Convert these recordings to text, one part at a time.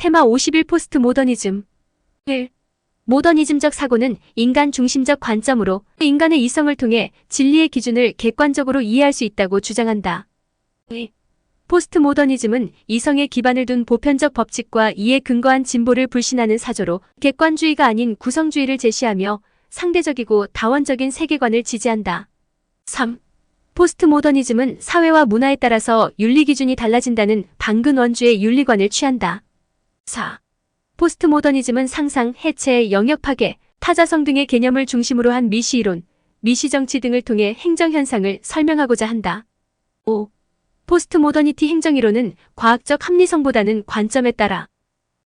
테마 51 포스트 모더니즘 1. 모더니즘적 사고는 인간 중심적 관점으로 인간의 이성을 통해 진리의 기준을 객관적으로 이해할 수 있다고 주장한다. 2. 포스트 모더니즘은 이성에 기반을 둔 보편적 법칙과 이에 근거한 진보를 불신하는 사조로 객관주의가 아닌 구성주의를 제시하며 상대적이고 다원적인 세계관을 지지한다. 3. 포스트 모더니즘은 사회와 문화에 따라서 윤리 기준이 달라진다는 방근 원주의 윤리관을 취한다. 4. 포스트 모더니즘은 상상, 해체, 영역 파괴, 타자성 등의 개념을 중심으로 한 미시 이론, 미시 정치 등을 통해 행정 현상을 설명하고자 한다. 5. 포스트 모더니티 행정 이론은 과학적 합리성보다는 관점에 따라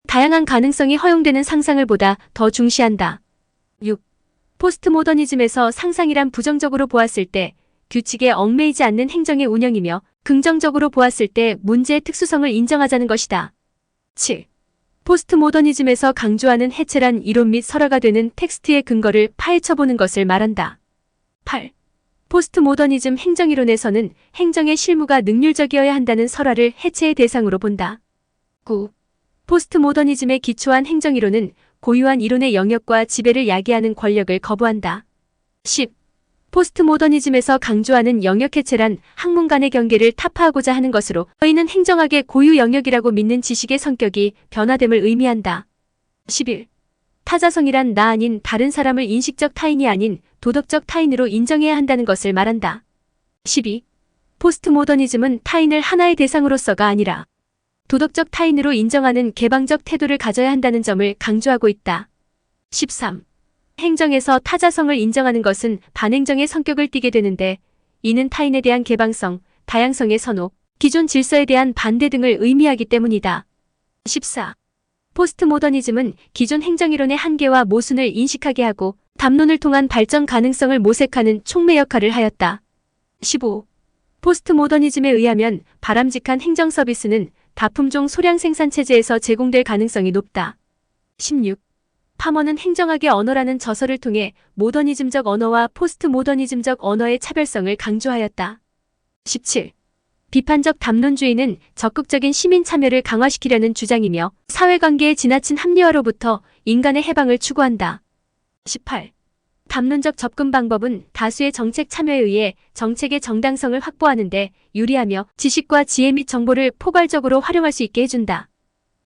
다양한 가능성이 허용되는 상상을 보다 더 중시한다. 6. 포스트 모더니즘에서 상상이란 부정적으로 보았을 때 규칙에 얽매이지 않는 행정의 운영이며 긍정적으로 보았을 때 문제의 특수성을 인정하자는 것이다. 7. 포스트 모더니즘에서 강조하는 해체란 이론 및 설화가 되는 텍스트의 근거를 파헤쳐보는 것을 말한다. 8. 포스트 모더니즘 행정이론에서는 행정의 실무가 능률적이어야 한다는 설화를 해체의 대상으로 본다. 9. 포스트 모더니즘에 기초한 행정이론은 고유한 이론의 영역과 지배를 야기하는 권력을 거부한다. 10. 포스트 모더니즘에서 강조하는 영역 해체란 학문 간의 경계를 타파하고자 하는 것으로 저희는 행정학의 고유 영역이라고 믿는 지식의 성격이 변화됨을 의미한다. 11. 타자성이란 나 아닌 다른 사람을 인식적 타인이 아닌 도덕적 타인으로 인정해야 한다는 것을 말한다. 12. 포스트 모더니즘은 타인을 하나의 대상으로서가 아니라 도덕적 타인으로 인정하는 개방적 태도를 가져야 한다는 점을 강조하고 있다. 13. 행정에서 타자성을 인정하는 것은 반행정의 성격을 띠게 되는데 이는 타인에 대한 개방성, 다양성의 선호, 기존 질서에 대한 반대 등을 의미하기 때문이다. 14. 포스트 모더니즘은 기존 행정이론의 한계와 모순을 인식하게 하고 담론을 통한 발전 가능성을 모색하는 촉매 역할을 하였다. 15. 포스트 모더니즘에 의하면 바람직한 행정 서비스는 다품종 소량 생산 체제에서 제공될 가능성이 높다. 16. 파머는 행정학의 언어라는 저서를 통해 모더니즘적 언어와 포스트 모더니즘적 언어의 차별성을 강조하였다. 17. 비판적 담론주의는 적극적인 시민 참여를 강화시키려는 주장이며 사회관계의 지나친 합리화로부터 인간의 해방을 추구한다. 18. 담론적 접근 방법은 다수의 정책 참여에 의해 정책의 정당성을 확보하는 데 유리하며 지식과 지혜 및 정보를 포괄적으로 활용할 수 있게 해준다.